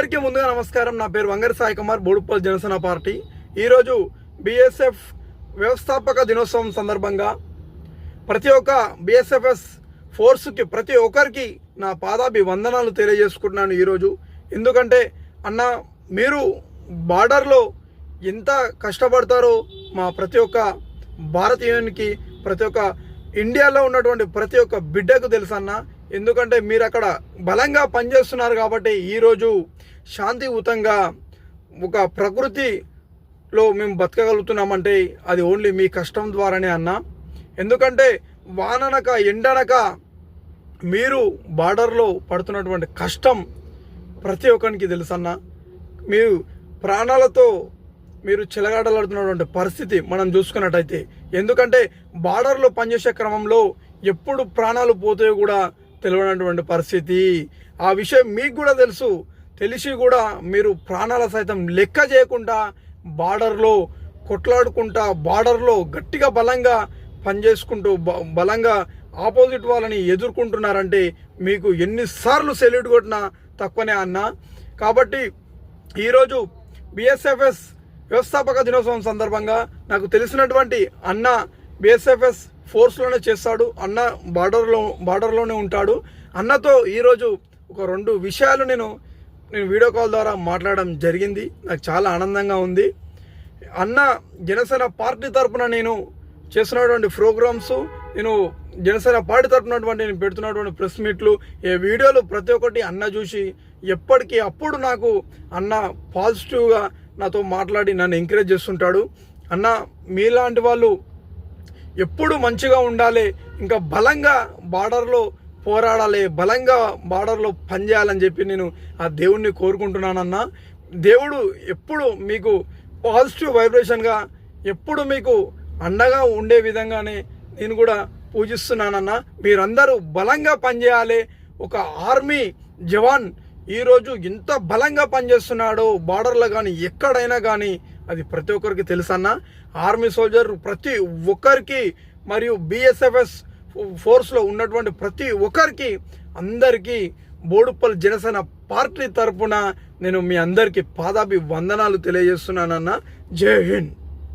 అందరికీ ముందుగా నమస్కారం. నా పేరు వంగరి సాయి కుమార్ బోడుపల్ జనసేన పార్టీ. ఈరోజు బిఎస్ఎఫ్ వ్యవస్థాపక దినోత్సవం సందర్భంగా ప్రతి ఒక్క బిఎస్ఎఫ్ఎస్ ఫోర్స్కి ప్రతి ఒక్కరికి నా పాదాభి వందనాలు తెలియజేసుకుంటున్నాను ఈరోజు. ఎందుకంటే అన్న మీరు బార్డర్లో ఎంత కష్టపడతారో మా ప్రతి ఒక్క భారతీయునికి ప్రతి ఒక్క ఇండియాలో ఉన్నటువంటి ప్రతి ఒక్క బిడ్డకు తెలుసన్నా ఎందుకంటే మీరు అక్కడ బలంగా పనిచేస్తున్నారు కాబట్టి ఈరోజు శాంతియుతంగా ఒక ప్రకృతిలో మేము బతకగలుగుతున్నామంటే అది ఓన్లీ మీ కష్టం ద్వారానే అన్న. ఎందుకంటే వాననక ఎండనక మీరు బార్డర్లో పడుతున్నటువంటి కష్టం ప్రతి ఒక్కరికి తెలుసన్న. మీరు ప్రాణాలతో మీరు చిలగాడలాడుతున్నటువంటి పరిస్థితి మనం చూసుకున్నట్టయితే. ఎందుకంటే బార్డర్లో పనిచేసే క్రమంలో ఎప్పుడు ప్రాణాలు పోతాయో కూడా తెలియనటువంటి పరిస్థితి. ఆ విషయం మీకు కూడా తెలుసు. తెలిసి కూడా మీరు ప్రాణాల సైతం లెక్క చేయకుండా బార్డర్లో కొట్లాడుకుంటా బార్డర్లో గట్టిగా బలంగా పనిచేసుకుంటూ బ- బలంగా ఆపోజిట్ వాళ్ళని ఎదుర్కొంటున్నారంటే మీకు ఎన్నిసార్లు సెల్యూట్ కొట్టినా తక్కువనే అన్న. కాబట్టి ఈరోజు బిఎస్ఎఫ్ఎస్ వ్యవస్థాపక దినోత్సవం సందర్భంగా నాకు తెలిసినటువంటి అన్న బిఎస్ఎఫ్ఎస్ ఫోర్స్లోనే చేస్తాడు అన్న బార్డర్లో బార్డర్లోనే ఉంటాడు. అన్నతో ఈరోజు ఒక రెండు విషయాలు నేను నేను వీడియో కాల్ ద్వారా మాట్లాడడం జరిగింది. నాకు చాలా ఆనందంగా ఉంది. అన్న జనసేన పార్టీ తరపున నేను చేస్తున్నటువంటి ప్రోగ్రామ్స్ నేను జనసేన పార్టీ తరపునటువంటి నేను పెడుతున్నటువంటి ప్రెస్ మీట్లు ఏ వీడియోలు ప్రతి ఒక్కటి అన్న చూసి ఎప్పటికీ అప్పుడు నాకు అన్న పాజిటివ్గా నాతో మాట్లాడి నన్ను ఎంకరేజ్ చేస్తుంటాడు. అన్న మీలాంటి వాళ్ళు ఎప్పుడు మంచిగా ఉండాలి ఇంకా బలంగా బార్డర్లో పోరాడాలి బలంగా బార్డర్లో పనిచేయాలని చెప్పి నేను ఆ దేవుణ్ణి కోరుకుంటున్నానన్నా. దేవుడు ఎప్పుడు మీకు పాజిటివ్ వైబ్రేషన్గా ఎప్పుడు మీకు అండగా ఉండే విధంగానే నేను కూడా పూజిస్తున్నానన్నా. మీరందరూ బలంగా పనిచేయాలి. ఒక ఆర్మీ జవాన్ ఈరోజు ఎంత బలంగా పనిచేస్తున్నాడో బార్డర్లో కానీ ఎక్కడైనా కానీ అది ప్రతి ఒక్కరికి తెలుసన్న ఆర్మీ సోల్జర్ ప్రతి ఒక్కరికి మరియు బిఎస్ఎఫ్ఎస్ ఫోర్స్లో ఉన్నటువంటి ప్రతి ఒక్కరికి అందరికీ బోడుప్పల్ జనసేన పార్టీ తరపున నేను మీ అందరికీ పాదాభి వందనాలు తెలియజేస్తున్నానన్న. జై హింద్.